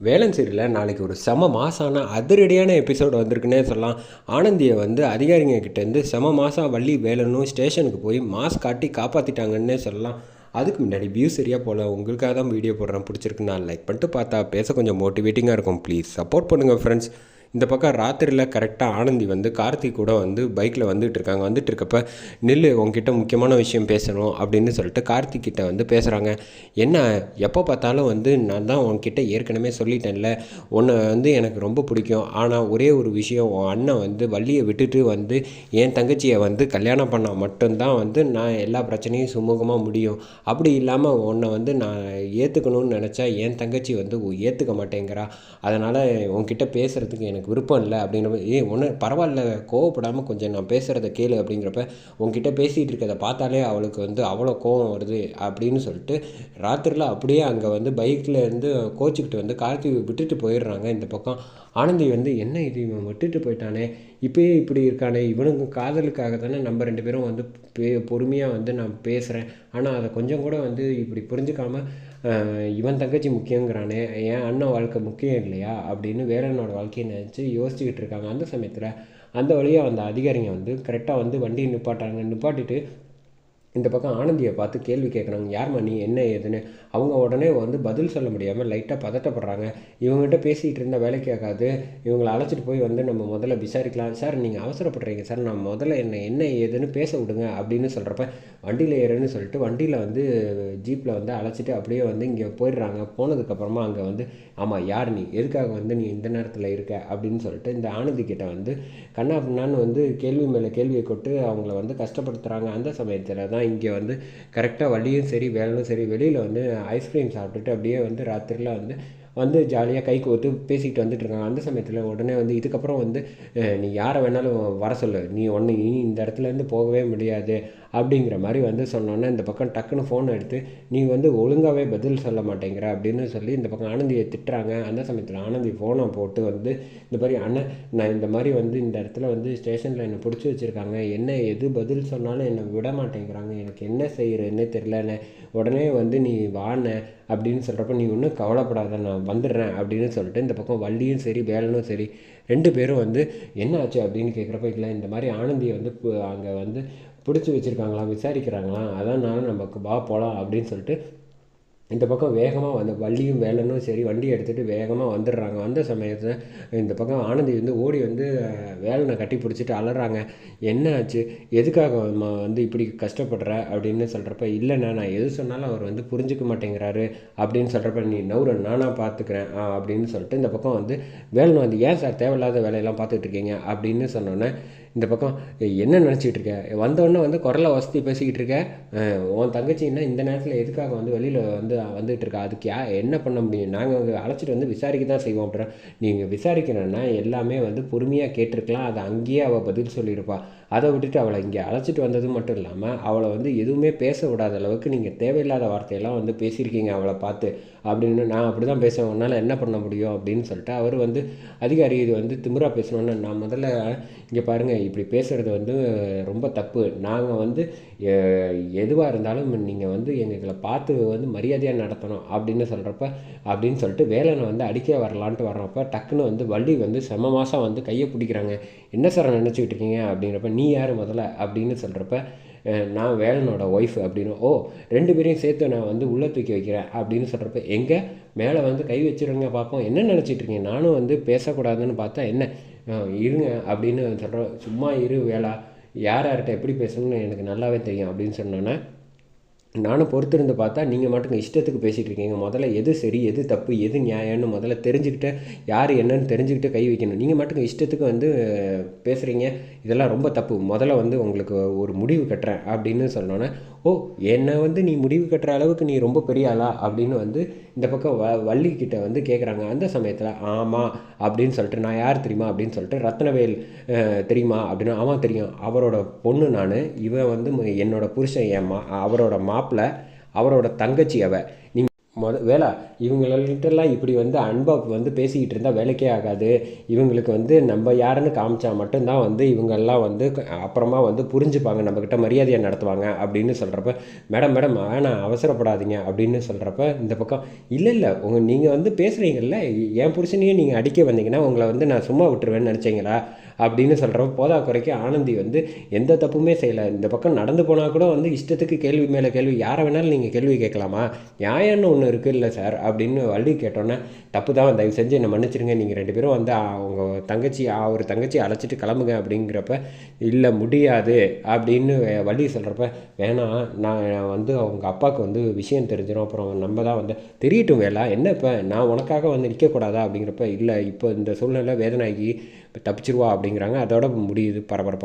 வேலன் சீரியலில் நாளைக்கு ஒரு செம மாசான அதிரடியான எபிசோடு வந்திருக்குன்னே சொல்லலாம். ஆனந்தியை வந்து அதிகாரிங்க கிட்டேருந்து செம மாதம் வள்ளி வேலனும் ஸ்டேஷனுக்கு போய் மாஸ் காட்டி காப்பாற்றிட்டாங்கன்னே சொல்லலாம். அதுக்கு முன்னாடி வியூ சரியாக போகல உங்களுக்காக தான் வீடியோ போடுறேன். பிடிச்சிருக்குன்னு நான் லைக் பண்ணிட்டு பார்த்தா பேச கொஞ்சம் மோட்டிவேட்டிங்காக இருக்கும். ப்ளீஸ் சப்போர்ட் பண்ணுங்கள் ஃப்ரெண்ட்ஸ் இந்த பக்கம் ராத்திரியில் கரெக்டாக ஆனந்தி வந்து கார்த்திக் கூட வந்து பைக்கில் வந்துட்டு இருக்காங்க. வந்துட்டு இருக்கப்ப நெல் உங்ககிட்ட முக்கியமான விஷயம் பேசணும் அப்படின்னு சொல்லிட்டு கார்த்திக் கிட்ட வந்து பேசுகிறாங்க என்ன எப்போ பார்த்தாலும் வந்து நான் தான் உன்கிட்ட ஏற்கனவே சொல்லிட்டேன்ல. உன்னை வந்து எனக்கு ரொம்ப பிடிக்கும். ஆனால் ஒரே ஒரு விஷயம் உன் அண்ணன் வந்து வள்ளியை விட்டுட்டு வந்து என் தங்கச்சியை வந்து கல்யாணம் பண்ணால் மட்டும்தான் வந்து நான் எல்லா பிரச்சனையும் சுமூகமாக முடியும். அப்படி இல்லாமல் உன்னை வந்து நான் ஏற்றுக்கணும்னு நினச்சா என் தங்கச்சி வந்து ஏற்றுக்க மாட்டேங்கிறா. அதனால் உன்கிட்ட பேசுகிறதுக்கு எனக்கு விருப்பம் இல்லை. அப்படிங்கிற ஏ ஒன்று பரவாயில்ல கோவப்படாமல் கொஞ்சம் நான் பேசுகிறத கேளு. அப்படிங்கிறப்ப உன்கிட்ட பேசிகிட்டு இருக்கிறத பார்த்தாலே அவளுக்கு வந்து அவ்வளோ கோவம் வருது. அப்படின்னு சொல்லிட்டு ராத்திரியில் அப்படியே அங்கே வந்து பைக்கில் இருந்து கோச்சிக்கிட்டு வந்து கார்த்திகை விட்டுட்டு போயிடுறாங்க இந்த பக்கம். ஆனந்தி வந்து என்ன இது? இவன் விட்டுட்டு போயிட்டானே. இப்போயே இப்படி இருக்கானே. இவனுக்கு காதலுக்காக தானே நம்ம ரெண்டு பேரும் வந்து பே பொறுமையாக வந்து நான் பேசுகிறேன் ஆனால் அதை கொஞ்சம் கூட வந்து இப்படி புரிஞ்சுக்காம இவன் தங்கச்சி முக்கியங்கிறானே. என் அண்ணன் வாழ்க்கை முக்கியம் இல்லையா? அப்படின்னு வேலனோட வாழ்க்கையை நினச்சி யோசிச்சுக்கிட்டு இருக்காங்க. அந்த சமயத்தில் அந்த வழியாக அந்த அதிகாரிங்க வந்து கரெக்டாக வந்து வண்டியை நிப்பாட்டாங்க. நிப்பாட்டிட்டு இந்த பக்கம் ஆனந்தியை பார்த்து கேள்வி கேட்குறாங்க யார்மா நீ? என்ன ஏதுன்னு? அவங்க உடனே வந்து பதில் சொல்ல முடியாமல் லைட்டாக பதட்டப்படுறாங்க. இவங்ககிட்ட பேசிகிட்டு இருந்தால் வேலை கேட்காது. இவங்களை அழைச்சிட்டு போய் வந்து நம்ம முதல்ல விசாரிக்கலாம். சார் நீங்கள் அவசரப்படுறீங்க. சார் நான் முதல்ல என்ன என்ன ஏதுன்னு பேச விடுங்க அப்படின்னு சொல்கிறப்ப வண்டியில் ஏறுன்னு சொல்லிட்டு வண்டியில் வந்து ஜீப்பில் வந்து அழைச்சிட்டு அப்படியே வந்து இங்கே போயிடுறாங்க. போனதுக்கப்புறமா அங்கே வந்து ஆமாம் யார் நீ? எதுக்காக வந்து நீ இந்த நேரத்தில் இருக்க? அப்படின்னு சொல்லிட்டு இந்த ஆனந்தி கிட்ட வந்து கண்ணா பின்னான்னு வந்து கேள்வி மேலே கேள்வியை கொட்டு அவங்கள வந்து கஷ்டப்படுத்துகிறாங்க அந்த சமயத்தில் தான் இங்கே வந்து கரெக்டாக வழியும் சரி வேலையும் சரி வெளியில் வந்து ஐஸ்கிரீம் சாப்பிட்டுட்டு அப்படியே வந்து ராத்திரியில் வந்து வந்து ஜாலியாக கை கோர்த்து பேசிக்கிட்டு வந்துட்டு இருக்காங்க அந்த சமயத்தில் உடனே வந்து இதுக்கப்புறம் வந்து நீ யாரை வேணாலும் வர சொல்லு. நீ ஒன்று நீ இந்த இடத்துலேருந்து போகவே முடியாது. அப்படிங்கிற மாதிரி வந்து சொன்னோன்னே இந்த பக்கம் டக்குன்னு ஃபோன் எடுத்து நீ வந்து ஒழுங்காகவே பதில் சொல்ல மாட்டேங்கிற. அப்படின்னு சொல்லி இந்த பக்கம் ஆனந்தியை திட்டுறாங்க. அந்த சமயத்தில் ஆனந்தி ஃபோனை போட்டு வந்து இந்த மாதிரி அண்ணன் நான் இந்த மாதிரி வந்து இந்த இடத்துல வந்து ஸ்டேஷனில் என்னை பிடிச்சி வச்சுருக்காங்க. என்ன எது பதில் சொன்னாலும் என்னை விட மாட்டேங்கிறாங்க. எனக்கு என்ன செய்கிறேன்னே தெரிலன்னு உடனே வந்து நீ வாண்ண. அப்படின்னு சொல்கிறப்ப நீ ஒன்றும் கவலைப்படாத. நான் வந்துடுறேன் அப்படின்னு சொல்லிட்டு இந்த பக்கம் வள்ளியும் சரி வேலனும் சரி ரெண்டு பேரும் வந்து என்ன ஆச்சு? அப்படின்னு கேட்குறப்ப இல்லை இந்த மாதிரி ஆனந்தியை வந்து அங்கே வந்து பிடிச்சி வச்சுருக்காங்களாம் விசாரிக்கிறாங்களாம் அதனால நமக்கு வா போகலாம் அப்படின்னு சொல்லிட்டு இந்த பக்கம் வேகமாக வந்த வள்ளியும் வேலனும் சரி வண்டி எடுத்துகிட்டு வேகமாக வந்துடுறாங்க. வந்த சமயத்தில் இந்த பக்கம் ஆனந்தி வந்து ஓடி வந்து வேலனை கட்டி பிடிச்சிட்டு அலறாங்க. என்ன ஆச்சு? எதுக்காக வந்து இப்படி கஷ்டப்படுற அப்படின்னு சொல்கிறப்ப இல்லைண்ணா நான் எது சொன்னாலும் அவர் வந்து புரிஞ்சுக்க மாட்டேங்கிறாரு அப்படின்னு சொல்கிறப்ப நீ நவுர நானாக பார்த்துக்கிறேன் அப்படின்னு சொல்லிட்டு இந்த பக்கம் வந்து வேலனை வந்து ஏன் சார் தேவையில்லாத வேலையெல்லாம் பார்த்துட்டு இருக்கீங்க? அப்படின்னு சொன்னோன்னே இந்த பக்கம் என்ன நினச்சிட்டு இருக்க? வந்தோடனே வந்து குரலை வசதி பேசிக்கிட்டு இருக்க? உன் தங்கச்சின்னா இந்த நேரத்தில் எதுக்காக வந்து வெளியில் வந்து வந்துட்டு இருக்கா? அதுக்கு யா என்ன பண்ண முடியும்? நாங்கள் அழைச்சிட்டு வந்து விசாரிக்க தான் செய்வோம். அப்படின்னா நீங்கள் விசாரிக்கிறோன்னா எல்லாமே வந்து பொறுமையாக கேட்டிருக்கலாம். அதை அங்கேயே அவள் பதில் சொல்லியிருப்பாள் அதை விட்டுட்டு அவளை இங்கே அழைச்சிட்டு வந்தது மட்டும் இல்லாமல் அவளை வந்து எதுவுமே பேச விடாத அளவுக்கு நீங்கள் தேவையில்லாத வார்த்தையெல்லாம் வந்து பேசியிருக்கீங்க அவளை பார்த்து. அப்படின்னு நான் அப்படி தான் பேசுவேன். உன்னால் என்ன பண்ண முடியும்? அப்படின்னு சொல்லிட்டு அவர் வந்து அதிகாரி இது வந்து திமுறா பேசணுன்னு நான் முதல்ல இங்கே பாருங்கள் இப்படி பேசுகிறது வந்து ரொம்ப தப்பு. நாங்கள் வந்து எதுவாக இருந்தாலும் நீங்கள் வந்து எங்களை பார்த்து வந்து மரியாதையாக நடத்தணும் அப்படின்னு சொல்கிறப்ப அப்படின்னு சொல்லிட்டு வேலனை வந்து அடிக்க வரலான்ட்டு வர்றப்ப டக்குன்னு வந்து வள்ளி வந்து செம மாதம் வந்து கையை பிடிக்கிறாங்க. என்ன சார் நினச்சிக்கிட்டு இருக்கீங்க? அப்படிங்கிறப்ப நீ யார் முதல்ல? அப்படின்னு சொல்கிறப்ப நான் வேலனோட ஒய்ஃப் அப்படின்னு ஓ ரெண்டு பேரையும் சேர்த்து நான் வந்து உள்ளே தூக்கி வைக்கிறேன் அப்படின்னு சொல்கிறப்ப எங்கே? மேலே வந்து கை வச்சுருங்க பார்ப்போம் என்ன நினச்சிட்டு இருக்கீங்க? நானும் வந்து பேசக்கூடாதுன்னு பார்த்தா என்ன? இருங்க அப்படின்னு சொல்கிறோம் சும்மா இரு வேளா யார் யார்கிட்ட எப்படி பேசணும்னு எனக்கு நல்லாவே தெரியும் அப்படின்னு சொன்னோன்னே நானும் பொறுத்திருந்து பார்த்தா நீங்கள் மட்டும் இஷ்டத்துக்கு பேசிகிட்டு இருக்கீங்க. முதல்ல எது சரி எது தப்பு எது நியாயம்னு முதல்ல தெரிஞ்சுக்கிட்டு யார் என்னன்னு தெரிஞ்சுக்கிட்டு கை வைக்கணும். நீங்கள் மட்டும் இஷ்டத்துக்கு வந்து பேசுகிறீங்க இதெல்லாம் ரொம்ப தப்பு. முதல்ல வந்து உங்களுக்கு ஒரு முடிவு கட்டுறேன் அப்படின்னு சொன்னோன்னே ஓ என்னை வந்து நீ முடிவு கட்டுற அளவுக்கு நீ ரொம்ப பெரிய ஆளா? அப்படின்னு வந்து இந்த பக்கம் வ வள்ளிக்கிட்ட வந்து கேட்குறாங்க அந்த சமயத்தில் ஆமாம் அப்படின்னு சொல்லிட்டு நான் யார் தெரியுமா? அப்படின்னு சொல்லிட்டு ரத்னவேல் தெரியுமா? அப்படின்னு ஆமாம் தெரியும். அவரோட பொண்ணு நான். இவன் வந்து என்னோட புருஷன் என் மா அவரோட மாப்பிள்ளை அவரோட தங்கச்சி அவ. நீங்கள் மொத வேலை இவங்கள்கிட்டலாம் இப்படி வந்து அன்பாக வந்து பேசிக்கிட்டு இருந்தால் வேலைக்கே ஆகாது. இவங்களுக்கு வந்து நம்ம யாருன்னு காமிச்சா மட்டும்தான் வந்து இவங்கெல்லாம் வந்து அப்புறமா வந்து புரிஞ்சுப்பாங்க நம்மக்கிட்ட மரியாதையை நடத்துவாங்க அப்படின்னு சொல்கிறப்ப மேடம் மேடம் வேணாம் அவசரப்படாதீங்க அப்படின்னு சொல்கிறப்ப இந்த பக்கம் இல்லை இல்லை உங்கள் நீங்கள் வந்து பேசுகிறீங்கல்ல என் புருஷனையும் நீங்கள் அடிக்க வந்தீங்கன்னா உங்களை வந்து நான் சும்மா விட்டுருவேன்னு நினச்சிங்களா? அப்படின்னு சொல்கிறப்ப போதா குறைக்கு ஆனந்தி வந்து எந்த தப்புமே செய்யலை. இந்த பக்கம் நடந்து போனால் கூட வந்து இஷ்டத்துக்கு கேள்வி மேலே கேள்வி யாரை வேணாலும் நீங்கள் கேள்வி கேட்கலாமா? நியாயம்னு ஒன்று இருக்குது இல்லை சார் அப்படின்னு வள்ளி கேட்டோன்னே தப்பு தான் தயவு செஞ்சு என்னை மன்னிச்சிருங்க. நீங்கள் ரெண்டு பேரும் வந்து அவங்க தங்கச்சி ஒரு தங்கச்சி அழைச்சிட்டு கிளம்புங்க அப்படிங்கிறப்ப இல்லை முடியாது அப்படின்னு வள்ளி சொல்கிறப்ப வேணாம் நான் வந்து அவங்க அப்பாவுக்கு வந்து விஷயம் தெரிஞ்சிடும் அப்புறம் நம்ம தான் வந்து தெரியட்டும் வேலை. என்ன இப்போ? நான் உனக்காக வந்து நிற்கக்கூடாதா அப்படிங்கிறப்ப இல்லை இப்போ இந்த சூழ்நிலை வேதனாகி தப்பிச்சிருவா அப்படிங்கிறாங்க. அதோட முடியுது பரபரப்பாக